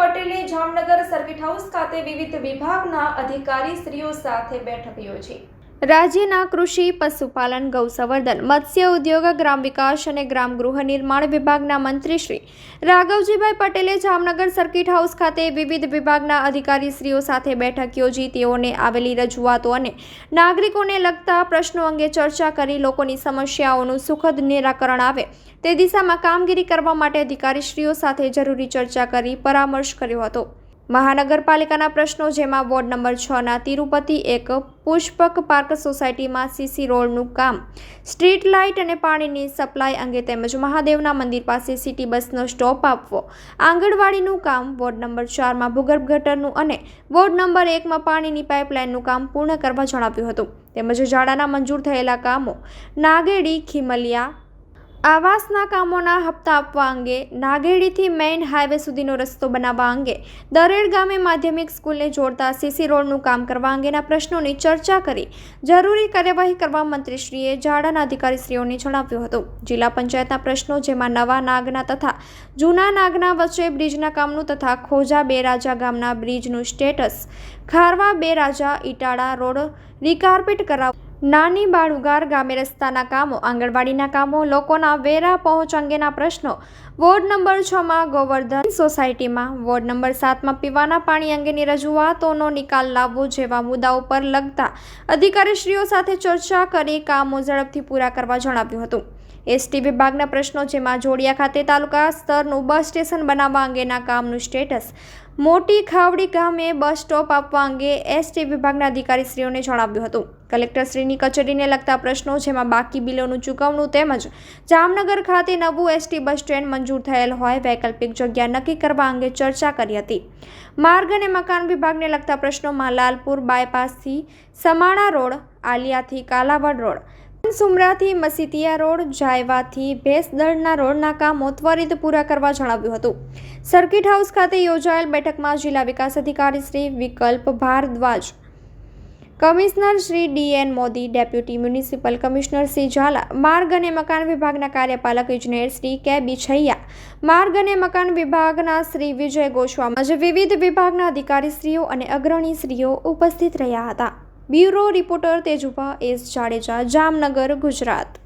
પટેલે Jamnagar circuit house ખાતે વિવિધ વિભાગના અધિકારી અધિકારીશ્રીઓ સાથે બેઠક યોજી. રાજ્યના કૃષિ, પશુપાલન, ગૌસંવર્ધન, મત્સ્ય ઉદ્યોગ, ગ્રામ વિકાસ અને ગ્રામ ગૃહ નિર્માણ વિભાગના મંત્રી શ્રી રાઘવજીભાઈ પટેલે જામનગર સર્કિટ હાઉસ ખાતે વિવિધ વિભાગના અધિકારીશ્રીઓ સાથે બેઠક યોજી, તેઓને આવેલી રજૂઆતો અને નાગરિકોને લગતા પ્રશ્નો અંગે ચર્ચા કરી, લોકોની સમસ્યાઓનું સુખદ નિરાકરણ આવે તે દિશામાં કામગીરી કરવા માટે અધિકારીશ્રીઓ સાથે જરૂરી ચર્ચા કરી, પરામર્શ કર્યો હતો. મહાનગરપાલિકાના પ્રશ્નો જેમાં વોર્ડ નંબર છના તિરુપતિ એક પુષ્પક પાર્ક સોસાયટીમાં સીસી રોડનું કામ, સ્ટ્રીટ લાઇટ અને પાણીની સપ્લાય અંગે તેમજ મહાદેવના મંદિર પાસે સિટી બસનો સ્ટોપ આપવો, આંગણવાડીનું કામ વોર્ડ નંબર ચારમાં ભૂગર્ભ ગટરનું અને વોર્ડ નંબર એકમાં પાણીની પાઇપલાઇનનું કામ પૂર્ણ કરવા જણાવ્યું હતું. તેમજ ઝાડાના મંજૂર થયેલા કામો, નાગેડી, ખીમલિયા આવાસના કામોના હપ્તા આપવા અંગે નાગેડીથી મેઇન હાઈવે સુધીનો રસ્તો બનાવવા અંગે દરેડ ગામે માધ્યમિક સ્કૂલને જોડતા સીસી રોડનું કામ કરવા અંગેના પ્રશ્નોની ચર્ચા કરી. જરૂરી કાર્યવાહી કરવા મંત્રીશ્રીએ ઝાડાના અધિકારીશ્રીઓને જણાવ્યું હતું. જિલ્લા પંચાયતના પ્રશ્નો જેમાં નવા નાગના તથા જૂના નાગના વચ્ચે બ્રિજના કામનું તથા ખોજા બે રાજા ગામના બ્રિજનું સ્ટેટસ, ખારવા બે રાજા ઇટાળા રોડ રિકાર્પેટ કરાવ નાની બાળુગાર ગામે રસ્તાના કામો, આંગણવાડીના કામો, લોકોના વેરા પહોંચ અંગેના પ્રશ્નો. વોર્ડ નંબર છમાં ગોવર્ધન સોસાયટીમાં. વોર્ડ નંબર સાતમાં પીવાના પાણી અંગેની રજૂઆતોનો નિકાલ લાવવો જેવા મુદ્દાઓ પર લગતા અધિકારીશ્રીઓ સાથે ચર્ચા કરી કામો ઝડપથી પૂરા કરવા જણાવ્યું હતું. એસટી વિભાગના પ્રશ્નો જેમાં જોડિયા ખાતે તાલુકા સ્તરનું બસ સ્ટેશન બનાવવા અંગેના કામનું સ્ટેટસ. મોટી ખાવડી ગામે બસ સ્ટોપ આપવા અંગે એસટી વિભાગના અધિકારીશ્રીઓને જણાવ્યું હતું. કલેક્ટરશ્રીની કચેરીને લગતા પ્રશ્નો જેમાં બાકી બિલોનું ચૂકવણું તેમજ જામનગર ખાતે નવું એસટી બસ સ્ટેન્ડ મંજૂર થયેલ હોય વૈકલ્પિક જગ્યા નક્કી કરવા અંગે ચર્ચા કરી હતી. માર્ગ અને મકાન વિભાગને લગતા પ્રશ્નોમાં લાલપુર બાયપાસથી સમાણા રોડ, આલિયાથી કાલાવડ રોડ સુમરાથી મસીતિયા રોડ, જાયવાથી ભેંસદળના રોડના કામો ત્વરિત પૂરા કરવા જણાવ્યું હતું. સર્કિટ હાઉસ ખાતે યોજાયેલ બેઠકમાં જિલ્લા વિકાસ અધિકારી Shri Vikalp Bhardwaj, commissioner Shri DN Modi, deputy municipal commissioner Shri Zala, માર્ગ અને મકાન વિભાગના કાર્યપાલક ઇજનેર શ્રી કે બી છૈયા માર્ગ અને મકાન વિભાગના શ્રી વિજય ગોસ્વામી વિવિધ વિભાગના અધિકારીશ્રીઓ અને અગ્રણીશ્રીઓ ઉપસ્થિત રહ્યા હતા. Bureau reporter Tejubha S Jadeja Jamnagar Gujarat.